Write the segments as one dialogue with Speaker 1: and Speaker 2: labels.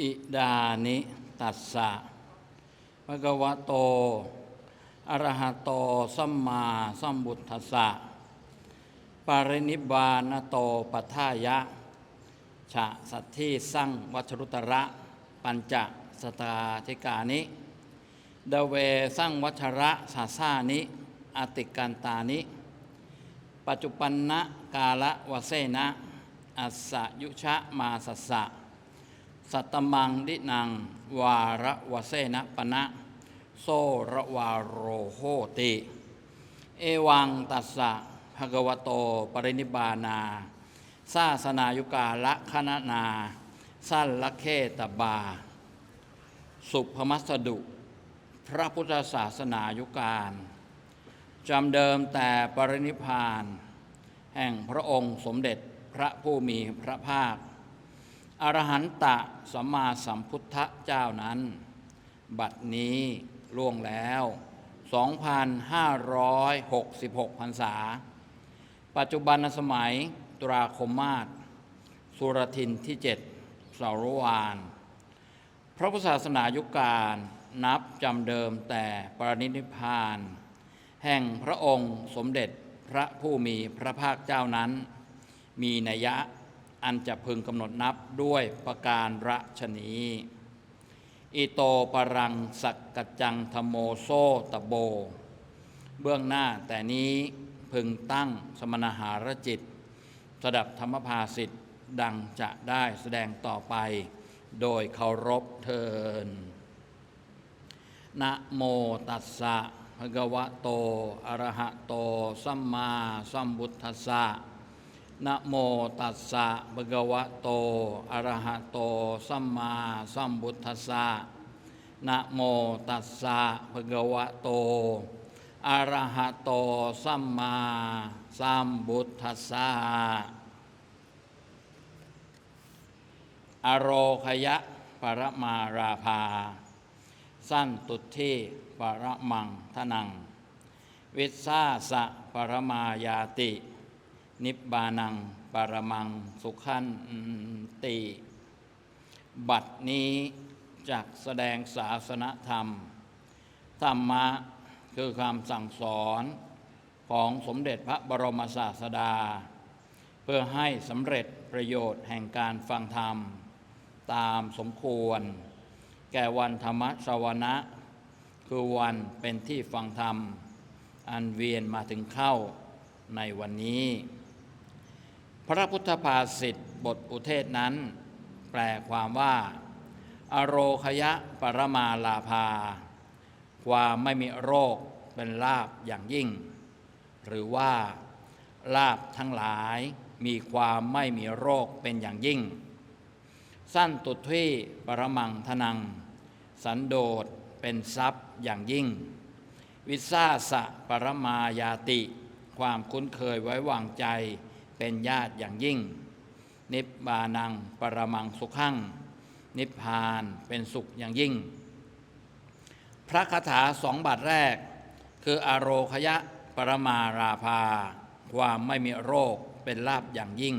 Speaker 1: อิดานิตัสสะภะคะวะโต อรหะโต สัมมาสัมบุทธัสสะปารินิพพานโตปัฏฐายะ ฉะสัทธิสั่งวัชรุตระ ปัญจสตาธิกานิ เดเวสั่งวัชระสาสานิ อติกันตานิ ปัจจุปันนะกาละวะเสนะ อัสสยุชะมาสัสสะ สัตตมังดินัง วาระวะเสนะปณะโซระวาโรโหติ เอวังตัสสะภะวโตปรินิบานาซาสนายุกาละคณนา สั้นละเคตบา สุภมัสดุ พระพุทธศาสนายุการจำเดิมแต่ปรินิพาน แห่งพระองค์สมเด็จพระผู้มีพระภาค อรหันตะสัมมาสัมพุทธเจ้านั้น บัดนี้ล่วงแล้ว 2,566 พรรษา ปัจจุบันสมัยตราคมมาศสุรทินที่เจ็ดสารวานพระพุทธศาสนายุคการนับจำเดิมแต่ปรินิพพาน แห่งพระองค์สมเด็จพระผู้มีพระภาคเจ้านั้น มีนัยยะ อันจะพึงกำหนดนับด้วยประการระชนีอิโตปรังสักกจจังธโมโซตะโบ เบื้องหน้าแต่นี้พึงตั้งสมณหารจิต สดับธรรมภาสิทธิ์ดังจะได้แสดงต่อไป โดยเคารพเทินนะโมตัสสะภะคะวะโต อะระหะโต สัมมาสัมพุทธัสสะ นะโมตัสสะภะคะวะโต อะระหะโต สัมมาสัมพุทธัสสะนะโมตัสสะภะคะวะโต อะระหะโต สัมมาสัมพุทธัสสะอโรคยะปรมาราภา สั้นตุทีปรมังทนัง วิสาสะปรมายาติ นิบานังปรมัง สุขันติ บัดนี้จักแสดงศาสนธรรม ธรรมะคือคำสั่งสอนของสมเด็จพระบรมศาสดา เพื่อให้สำเร็จประโยชน์แห่งการฟังธรรม ตามสมควร แก่วันธรรมสวนะ คือวันเป็นที่ฟังธรรม อันเวียนมาถึงเข้าในวันนี้ พระพุทธภาษิตบทอุเทศนั้น แปลความว่า อโรคยะปรมาลาภา ความไม่มีโรคเป็นลาบอย่างยิ่ง หรือว่า ลาบทั้งหลายมีความไม่มีโรคเป็นอย่างยิ่ง สั้นตุที่ปรมังทนัง สันโดษเป็นทรัพย์อย่างยิ่ง วิสาสะปรมายาติ ความคุ้นเคยไว้วางใจ เป็นญาติอย่างยิ่ง นิบบานังปรมังสุขังนิพพานเป็นสุขอย่างยิ่ง พระคาถาสองบาทแรก คืออโรคยะปรมาราภา ความไม่มีโรคเป็นลาบอย่างยิ่ง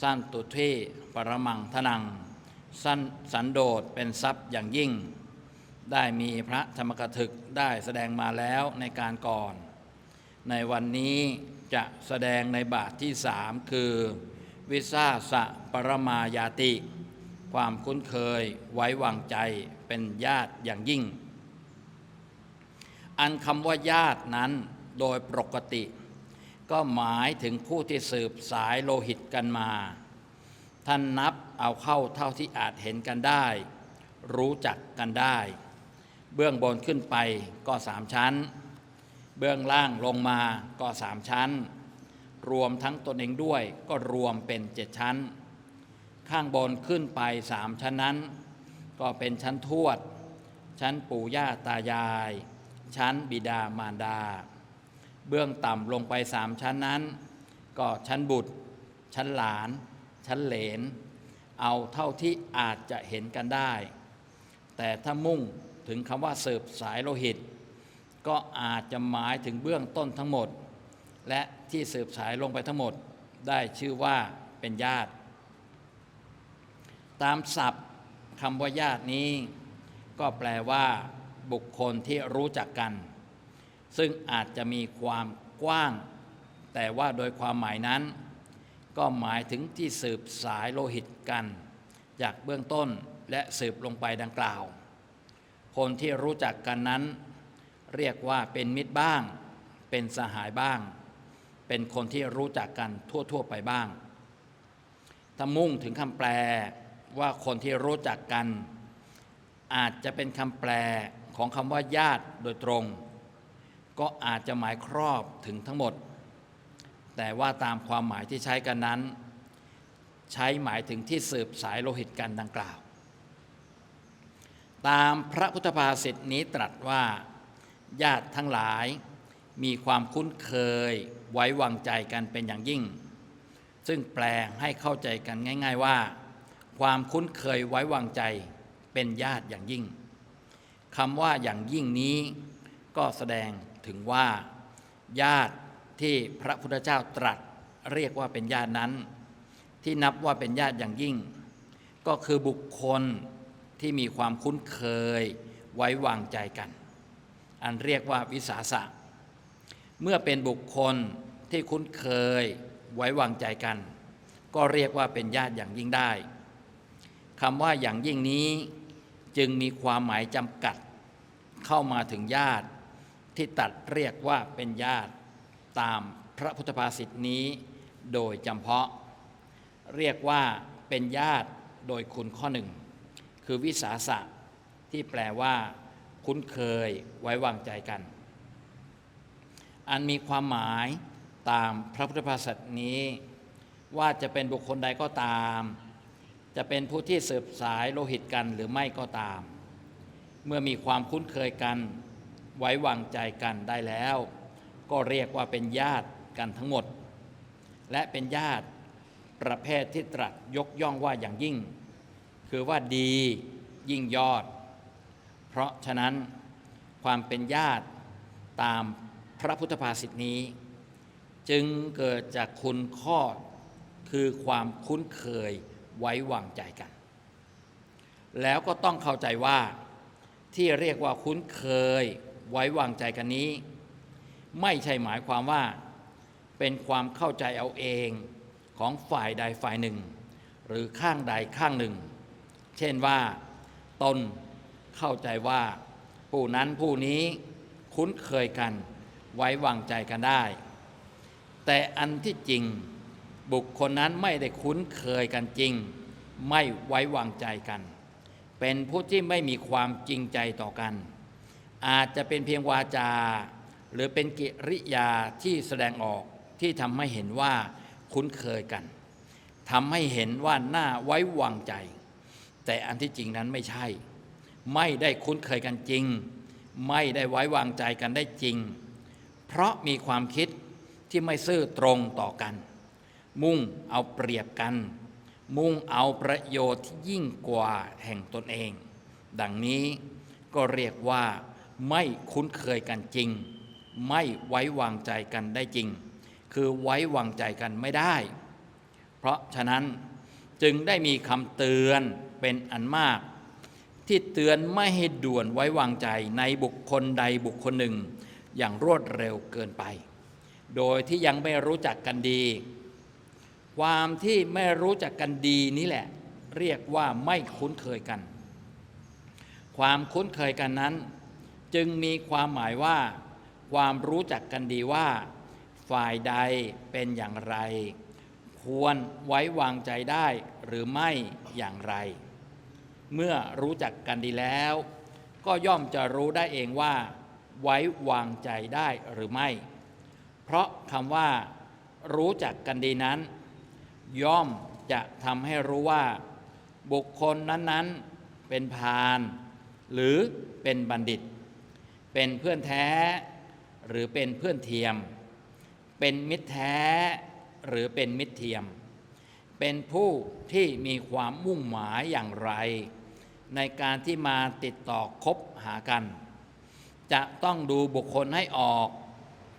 Speaker 1: สั้นตุเทปรมังทนัง สั้นสันโดษเป็นทรัพย์อย่างยิ่ง ได้มีพระธรรมกถึกได้แสดงมาแล้วในการก่อน ในวันนี้ จะแสดงในบาทที่สามคือ วิสาสะปรมายาติ ความคุ้นเคยไว้วางใจเป็นญาติอย่างยิ่ง อันคำว่าญาตินั้นโดยปกติ ก็หมายถึงผู้ที่สืบสายโลหิตกันมา ท่านนับเอาเข้าเท่าที่อาจเห็นกันได้ รู้จักกันได้ เบื้องบนขึ้นไปก็สามชั้น เบื้องล่างลงมาก็สามชั้น รวมทั้งตนเองด้วยก็รวมเป็นเจ็ดชั้น ข้างบนขึ้นไปสามชั้นนั้น ก็เป็นชั้นทวด ชั้นปู่ย่าตายาย ชั้นบิดามารดา เบื้องต่ำลงไปสามชั้นนั้น ก็ชั้นบุตร ชั้นหลาน ชั้นเหลน เอาเท่าที่อาจจะเห็นกันได้ แต่ถ้ามุ่งถึงคำว่าสืบสายโลหิต ก็อาจจะหมายถึงเบื้องต้นทั้งหมด และที่สืบสายลงไปทั้งหมดได้ชื่อว่าเป็นญาติ ตามศัพท์คำว่าญาตินี้ ก็แปลว่า บุคคลที่รู้จักกัน ซึ่งอาจจะมีความกว้าง แต่ว่าโดยความหมายนั้น ก็หมายถึงที่สืบสายโลหิตกัน จากเบื้องต้นและสืบลงไปดังกล่าว คนที่รู้จักกันนั้น เรียกว่าเป็นมิตรบ้าง เป็นสหายบ้าง เป็นคนที่รู้จักกันทั่ว ๆ ไปบ้างถ้ามุ่งถึงคำแปลว่าคนที่รู้จักกัน อาจจะเป็นคำแปลของคำว่าญาติโดยตรง ก็อาจจะหมายครอบถึงทั้งหมด แต่ว่าตามความหมายที่ใช้กันนั้น ใช้หมายถึงที่สืบสายโลหิตกันดังกล่าว ตามพระพุทธภาษิตนี้ตรัสว่า ญาติทั้งหลาย มีความคุ้นเคยไว้วางใจกันเป็นอย่างยิ่ง ซึ่งแปลให้เข้าใจกันง่าย ๆว่า ความคุ้นเคยไว้วางใจเป็นญาติอย่างยิ่งคำว่าอย่างยิ่งนี้ ก็แสดงถึงว่า ญาติที่พระพุทธเจ้าตรัสเรียกว่าเป็นญาตินั้น ที่นับว่าเป็นญาติอย่างยิ่ง ก็คือบุคคลที่มีความคุ้นเคยไว้วางใจกัน อันเรียกว่าวิสาสะ เมื่อเป็นบุคคลที่คุ้นเคยไว้วางใจกัน ก็เรียกว่าเป็นญาติอย่างยิ่งได้คำว่าอย่างยิ่งนี้จึงมีความหมายจำกัดเข้ามาถึงญาติที่ตัดเรียกว่าเป็นญาติตามพระพุทธภาษิตนี้โดยจำเพาะ เรียกว่าเป็นญาติโดยคุณข้อหนึ่ง คือวิสาสะที่แปลว่า คุ้นเคยไว้วางใจกัน อันมีความหมายตามพระพุทธภาษิตนี้ ว่าจะเป็นบุคคลใดก็ตาม จะเป็นผู้ที่สืบสายโลหิตกันหรือไม่ก็ตาม เมื่อมีความคุ้นเคยกัน ไว้วางใจกันได้แล้ว ก็เรียกว่าเป็นญาติกันทั้งหมด และเป็นญาติประเภทที่ตรัสยกย่องว่าอย่างยิ่ง คือว่าดียิ่งยอด ราะฉะนั้นความเป็นญาติตามพระพุทธภาษิตนี้ จึงเกิดจากคุณข้อคือความคุ้นเคยไว้วางใจกัน แล้วก็ต้องเข้าใจว่าที่เรียกว่าคุ้นเคยไว้วางใจกันนี้ ไม่ใช่หมายความว่า เป็นความเข้าใจเอาเองของฝ่ายใดฝ่ายหนึ่ง หรือข้างใดข้างหนึ่ง เช่นว่า ตน เข้าใจว่าผู้นั้นผู้นี้คุ้นเคยกัน ไว้วางใจกันได้ แต่อันที่จริงบุคคลนั้นไม่ได้คุ้นเคยกันจริง ไม่ไว้วางใจกัน เป็นผู้ที่ไม่มีความจริงใจต่อกัน อาจจะเป็นเพียงวาจา หรือเป็นกิริยาที่แสดงออกที่ทำให้เห็นว่าคุ้นเคยกันทำให้เห็นว่าน่าไว้วางใจ แต่อันที่จริงนั้นไม่ใช่ ไม่ได้คุ้นเคยกันจริง ไม่ได้ไว้วางใจกันได้จริง เพราะมีความคิดที่ไม่ซื่อตรงต่อกัน มุ่งเอาเปรียบกัน มุ่งเอาประโยชน์ที่ยิ่งกว่าแห่งตนเอง ดังนี้ก็เรียกว่า ไม่คุ้นเคยกันจริง ไม่ไว้วางใจกันได้จริง คือไว้วางใจกันไม่ได้ เพราะฉะนั้นจึงได้มีคำเตือนเป็นอันมาก ที่เตือนไม่ให้ด่วนไว้วางใจในบุคคลใดบุคคลหนึ่ง อย่างรวดเร็วเกินไป โดยที่ยังไม่รู้จักกันดี ความที่ไม่รู้จักกันดีนี่แหละ เรียกว่าไม่คุ้นเคยกัน ความคุ้นเคยกันนั้น จึงมีความหมายว่า ความรู้จักกันดีว่า ฝ่ายใดเป็นอย่างไร ควรไว้วางใจได้หรือไม่อย่างไร เมื่อรู้จักกันดีแล้ว ก็ย่อมจะรู้ได้เองว่า ไว้วางใจได้หรือไม่ เพราะคำว่า รู้จักกันดีนั้น ย่อมจะทำให้รู้ว่า บุคคลนั้นๆเป็นพาลหรือเป็นบัณฑิต เป็นเพื่อนแท้ หรือเป็นเพื่อนเทียม เป็นมิตรแท้ หรือเป็นมิตรเทียม เป็นผู้ที่มีความมุ่งหมายอย่างไร ในการที่มาติดต่อคบหากัน จะต้องดูบุคคลให้ออก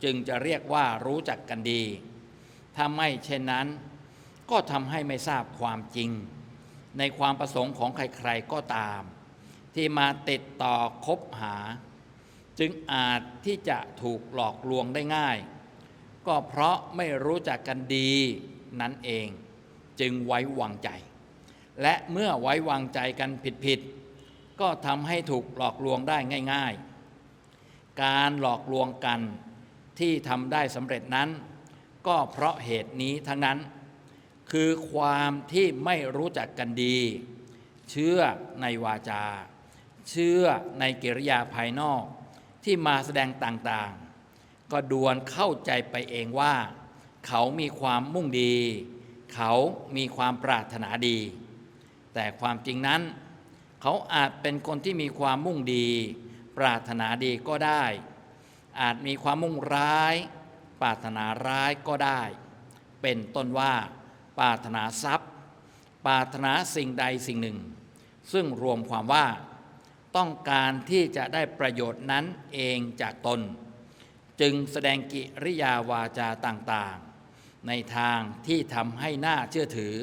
Speaker 1: จึงจะเรียกว่ารู้จักกันดี ถ้าไม่เช่นนั้น ก็ทำให้ไม่ทราบความจริง ในความประสงค์ของใครๆก็ตาม ที่มาติดต่อคบหา จึงอาจที่จะถูกหลอกลวงได้ง่าย ก็เพราะไม่รู้จักกันดีนั่นเอง จึงไว้วางใจ และเมื่อไว้วางใจกันผิดๆก็ทำให้ถูกหลอกลวงได้ง่าย ๆ การหลอกลวงกันที่ทำได้สำเร็จนั้น ก็เพราะเหตุนี้ทั้งนั้น คือความที่ไม่รู้จักกันดี เชื่อในวาจา เชื่อในกิริยาภายนอกที่มาแสดงต่างๆ ก็ดวนเข้าใจไปเองว่า เขามีความมุ่งดี เขามีความปรารถนาดี แต่ความจริงนั้น เขาอาจเป็นคนที่มีความมุ่งดี ปรารถนาดีก็ได้ อาจมีความมุ่งร้าย ปรารถนาร้ายก็ได้ เป็นต้นว่า ปรารถนาทรัพย์ ปรารถนาสิ่งใดสิ่งหนึ่ง ซึ่งรวมความว่า ต้องการที่จะได้ประโยชน์นั้นเองจากตน จึงแสดงกิริยาวาจาต่างๆ ในทางที่ทำให้น่าเชื่อถือ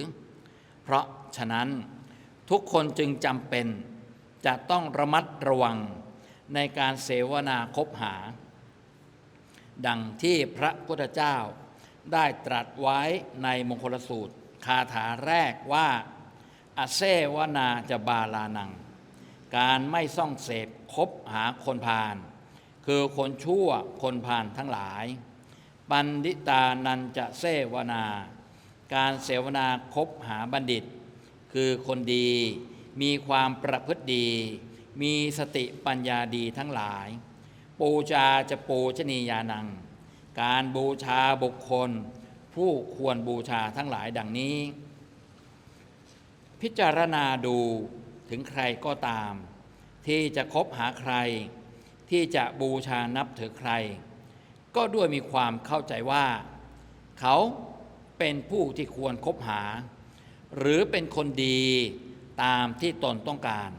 Speaker 1: เพราะฉะนั้น ทุกคนจึงจำเป็น จะต้องระมัดระวังในการเสวนาคบหา ดังที่พระพุทธเจ้าได้ตรัสไว้ในมงคลสูตร คาถาแรกว่าอาเซวนาจะบาลานัง การไม่ซ่องเสพคบหาคนพาลคือคนชั่วคนพาลทั้งหลายบัณฑิตานันจะเสวนา การเสวนาคบหาบัณฑิต คือคนดี มีความประพฤติดี มีสติปัญญาดีทั้งหลาย ปูชาจะปูชนียานัง การบูชาบุคคล ผู้ควรบูชาทั้งหลายดังนี้ พิจารณาดูถึงใครก็ตาม ที่จะคบหาใคร ที่จะบูชานับถือใคร ก็ด้วยมีความเข้าใจว่า เขาเป็นผู้ที่ควรคบหา หรือเป็นคนดีตามที่ตนต้องการ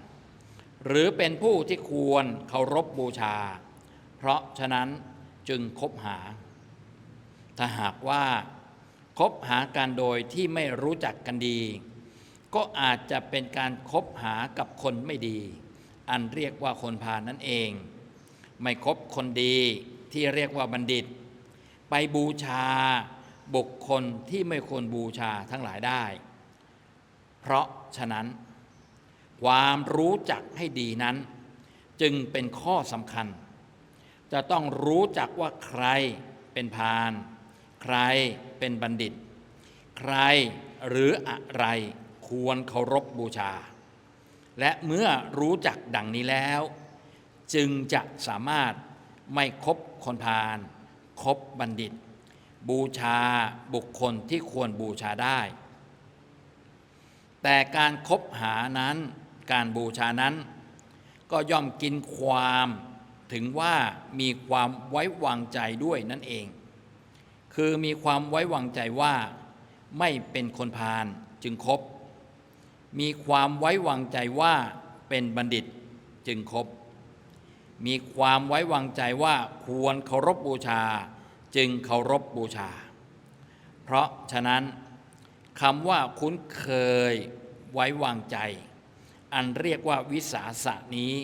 Speaker 1: หรือเป็นผู้ที่ควรเคารพบูชา เพราะฉะนั้นจึงคบหา ถ้าหากว่าคบหากันโดยที่ไม่รู้จักกันดี ก็อาจจะเป็นการคบหากับคนไม่ดี อันเรียกว่าคนพาลนั่นเอง ไม่คบคนดีที่เรียกว่าบัณฑิต ไปบูชาบุคคลที่ไม่ควรบูชาทั้งหลายได้ เพราะฉะนั้น ความรู้จักให้ดีนั้น จึงเป็นข้อสำคัญ จะต้องรู้จักว่าใครเป็นพาลใครเป็นบัณฑิต ใครหรืออะไรควรเคารพบูชา และเมื่อรู้จักดังนี้แล้ว จึงจะสามารถไม่คบคนพาลคบบัณฑิต บูชาบุคคลที่ควรบูชาได้ แต่การคบหานั้นการบูชานั้น ก็ย่อมกินความถึงว่ามีความไว้วางใจด้วยนั่นเอง คือมีความไว้วางใจว่าไม่เป็นคนพาลจึงคบ มีความไว้วางใจว่าเป็นบัณฑิตจึงคบ มีความไว้วางใจว่าควรเคารพบบูชา จึงเคารพบบูชา เพราะฉะนั้น คำว่าคุ้นเคยไว้วางใจ อันเรียกว่าวิสาสะนี้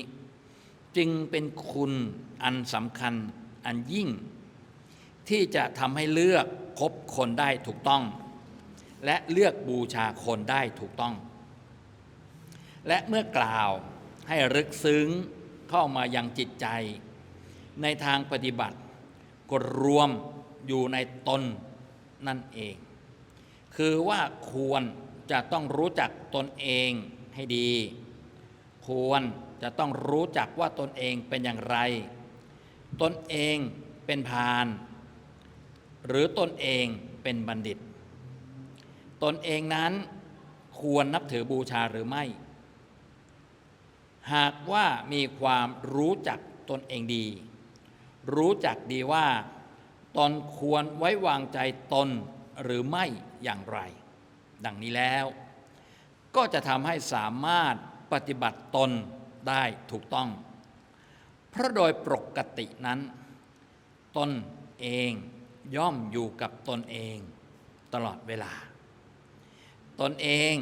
Speaker 1: จึงเป็นคุณอันสำคัญอันยิ่ง ที่จะทำให้เลือกคบคนได้ถูกต้อง และเลือกบูชาคนได้ถูกต้อง และเมื่อกล่าวให้รึกซึ้งเข้ามายังจิตใจ ในทางปฏิบัติก็รวมอยู่ในตนนั่นเอง คือว่าควรจะต้องรู้จักตนเองให้ดี ควรจะต้องรู้จักว่าตนเองเป็นอย่างไร ตนเองเป็นพาลหรือตนเองเป็นบัณฑิต ตนเองนั้นควรนับถือบูชาหรือไม่ หากว่ามีความรู้จักตนเองดี รู้จักดีว่า ตนควรไว้วางใจตน หรือไม่อย่างไร ดังนี้แล้ว ก็จะทำให้สามารถปฏิบัติตนได้ถูกต้อง เพราะโดยปกตินั้น ตนเองย่อมอยู่กับตนเองตลอดเวลา ตนเอง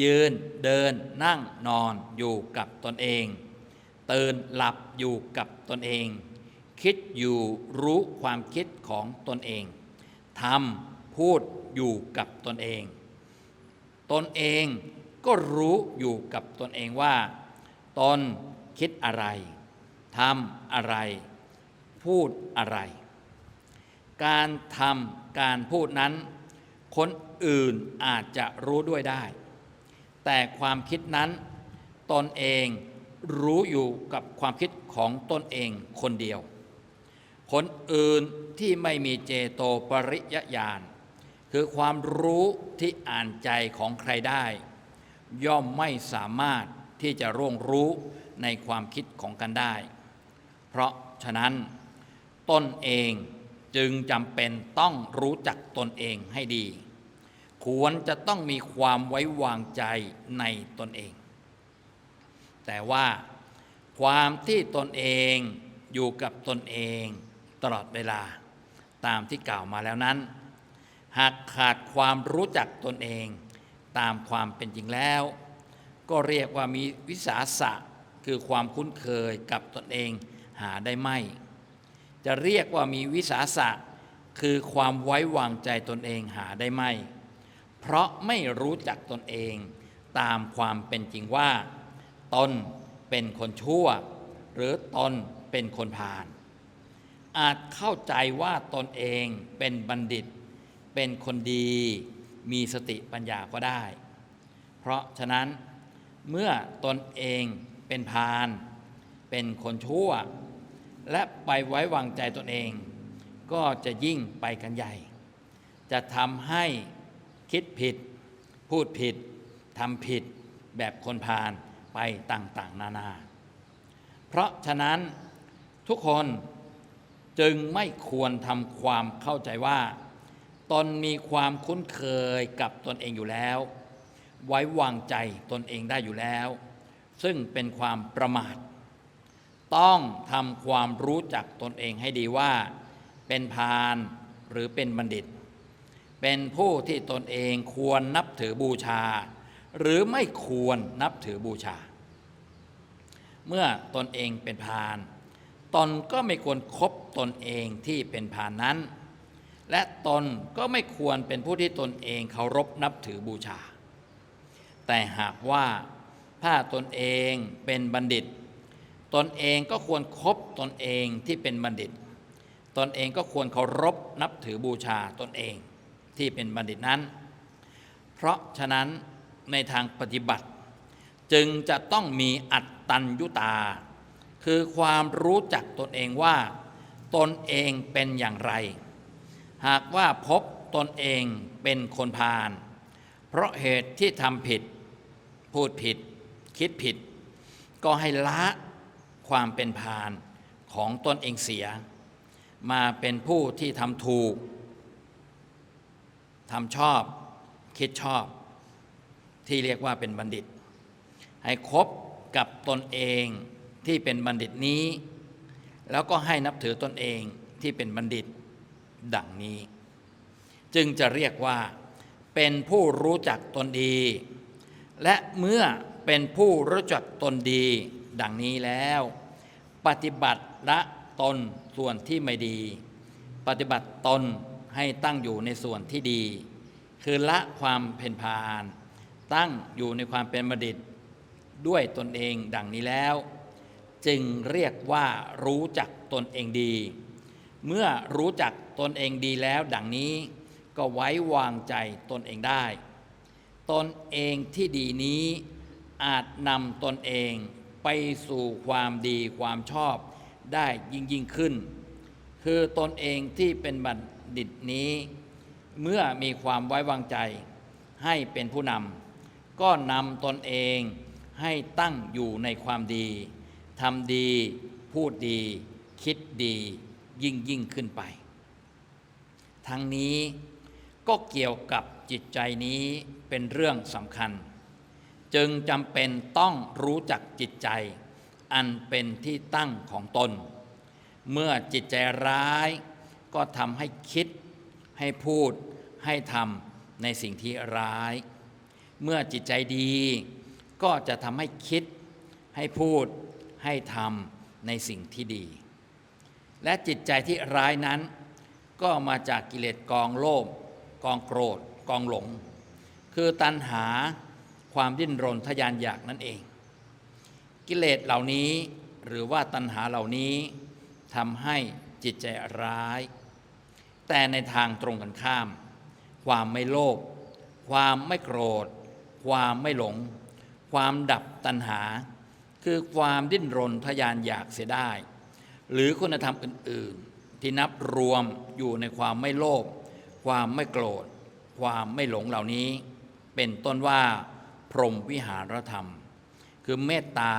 Speaker 1: ยืนเดินนั่งนอนอยู่กับตนเองตื่นหลับอยู่กับตนเอง คิดอยู่รู้ความคิดของตนเองทำ พูดอยู่กับตนเอง ตนเองก็รู้อยู่กับตนเองว่า ตนคิดอะไรทำอะไร พูดอะไร การทำการพูดนั้น คนอื่นอาจจะรู้ด้วยได้ แต่ความคิดนั้น ตนเองรู้อยู่กับความคิดของตนเองคนเดียว คนอื่นที่ไม่มีเจโตปริยญาณ คือความรู้ที่อ่านใจของใครได้ ย่อมไม่สามารถที่จะร่วงรู้ในความคิดของกันได้ เพราะฉะนั้นตนเองจึงจำเป็นต้องรู้จักตนเองให้ดี ควรจะต้องมีความไว้วางใจในตนเอง แต่ว่าความที่ตนเองอยู่กับตนเองตลอดเวลาตามที่กล่าวมาแล้วนั้น หากขาดความรู้จักตนเองตามความเป็นจริงแล้ว ก็เรียกว่ามีวิสาสะคือความคุ้นเคยกับตนเองหาได้ไม่ จะเรียกว่ามีวิสาสะคือความไว้วางใจตนเองหาได้ไม่ เพราะไม่รู้จักตนเองตามความเป็นจริงว่า ตนเป็นคนชั่ว หรือตนเป็นคนพาลอาจเข้าใจว่าตนเองเป็นบัณฑิต เป็นคนดีมีสติปัญญาก็ได้ เพราะฉะนั้นเมื่อตนเองเป็นพาลเป็นคนชั่ว และไปไว้วางใจตนเอง ก็จะยิ่งไปกันใหญ่ จะทำให้คิดผิด พูดผิดทำผิดแบบคนพาลไปต่างๆ นานา เพราะฉะนั้นทุกคนจึงไม่ควรทำความเข้าใจว่า ตนมีความคุ้นเคยกับตนเองอยู่แล้ว ไว้วางใจตนเองได้อยู่แล้ว ซึ่งเป็นความประมาท ต้องทำความรู้จักตนเองให้ดีว่า เป็นพาลหรือเป็นบัณฑิต เป็นผู้ที่ตนเองควรนับถือบูชา หรือไม่ควรนับถือบูชา เมื่อตนเองเป็นพาลตนก็ไม่ควรครบตนเองที่เป็นพาลนั้น และตนก็ไม่ควรเป็นผู้ที่ตนเองเคารพนับถือบูชา แต่หากว่าถ้าตนเองเป็นบัณฑิต ตนเองก็ควรครบตนเองที่เป็นบัณฑิต ตนเองก็ควรเคารพนับถือบูชาตนเองที่เป็นบัณฑิตนั้น เพราะฉะนั้นในทางปฏิบัติ จึงจะต้องมีอัตตัญยุตา คือความรู้จักตนเองว่า ตนเองเป็นอย่างไร หากว่าพบตนเองเป็นคนพาลเพราะเหตุที่ทำผิด พูดผิด คิดผิด ก็ให้ละความเป็นพาลของตนเองเสีย มาเป็นผู้ที่ทำถูกทำชอบ คิดชอบ ที่เรียกว่าเป็นบัณฑิต ให้คบกับตนเองที่เป็นบัณฑิตนี้ แล้วก็ให้นับถือตนเองที่เป็นบัณฑิต ดังนี้ จึงจะเรียกว่า เป็นผู้รู้จักตนดี และเมื่อเป็นผู้รู้จักตนดี ดังนี้แล้ว ปฏิบัติละตนส่วนที่ไม่ดี ปฏิบัติตนให้ตั้งอยู่ในส่วนที่ดี คือละความเพ่นพาน ตั้งอยู่ในความเป็นบัณฑิตด้วยตนเองดังนี้แล้ว จึงเรียกว่ารู้จักตนเองดี เมื่อรู้จักตนเองดีแล้ว ดังนี้ก็ไว้วางใจตนเองได้ ตนเองที่ดีนี้อาจนำตนเองไปสู่ความดีความชอบได้ยิ่งยิ่งขึ้น คือตนเองที่เป็นบัณฑิตนี้ เมื่อมีความไว้วางใจ ให้เป็นผู้นำก็นำตนเองให้ตั้งอยู่ในความดีทำดี พูดดี คิดดี ยิ่งยิ่งขึ้นไป ทั้งนี้ก็เกี่ยวกับจิตใจนี้เป็นเรื่องสำคัญ จึงจำเป็นต้องรู้จักจิตใจ อันเป็นที่ตั้งของตน เมื่อจิตใจร้ายก็ทำให้คิด ให้พูด ให้ทำในสิ่งที่ร้าย เมื่อจิตใจดีก็จะทำให้คิด ให้พูด ให้ทำในสิ่งที่ดี และจิตใจที่ร้ายนั้น ก็มาจากกิเลสกองโลภกองโกรธ กองหลง คือตัณหาความดิ้นรนทะยานอยากนั่นเอง กิเลสเหล่านี้หรือว่าตัณหาเหล่านี้ทำให้จิตใจร้าย แต่ในทางตรงกันข้าม ความไม่โลภความไม่โกรธ ความไม่หลง ความดับตัณหา คือความดิ้นรนทะยานอยากเสียได้ หรือคุณธรรมอื่น ๆ ที่นับรวมอยู่ในความไม่โลภความไม่โกรธ ความไม่หลงเหล่านี้ เป็นต้นว่าพรหมวิหารธรรม คือเมตตา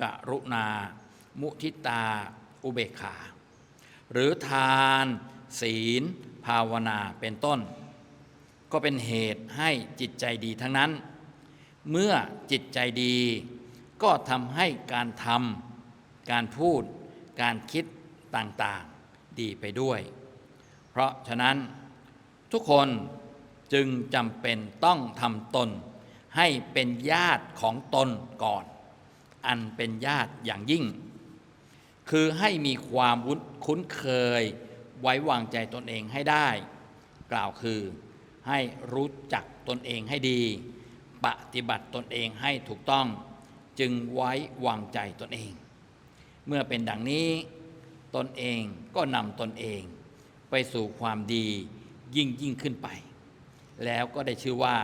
Speaker 1: กรุณา มุทิตา อุเบกขา หรือทาน ศีล ภาวนาเป็นต้น ก็เป็นเหตุให้จิตใจดีทั้งนั้น เมื่อจิตใจดีก็ทำให้การทำการพูด การคิดต่างๆดีไปด้วย เพราะฉะนั้นทุกคนจึงจำเป็นต้องทำตน ให้เป็นญาติของตนก่อน อันเป็นญาติอย่างยิ่ง คือให้มีความวุ้นคุ้นเคยไว้วางใจตนเองให้ได้ กล่าวคือให้รู้จักตนเองให้ดี ปฏิบัติตนเองให้ถูกต้อง จึงไว้วางใจตนเอง เมื่อเป็นดังนี้ ตนเองก็นำตนเอง ไปสู่ความดียิ่งยิ่งขึ้นไป แล้วก็ได้ชื่อว่า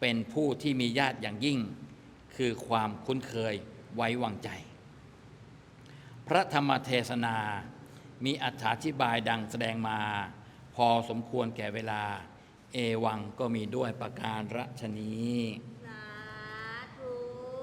Speaker 1: เป็นผู้ที่มีญาติอย่างยิ่ง คือความคุ้นเคยไว้วางใจ พระธรรมเทศนา มีอธิบายดังแสดงมา พอสมควรแก่เวลา เอวังก็มีด้วยประการรัชนี้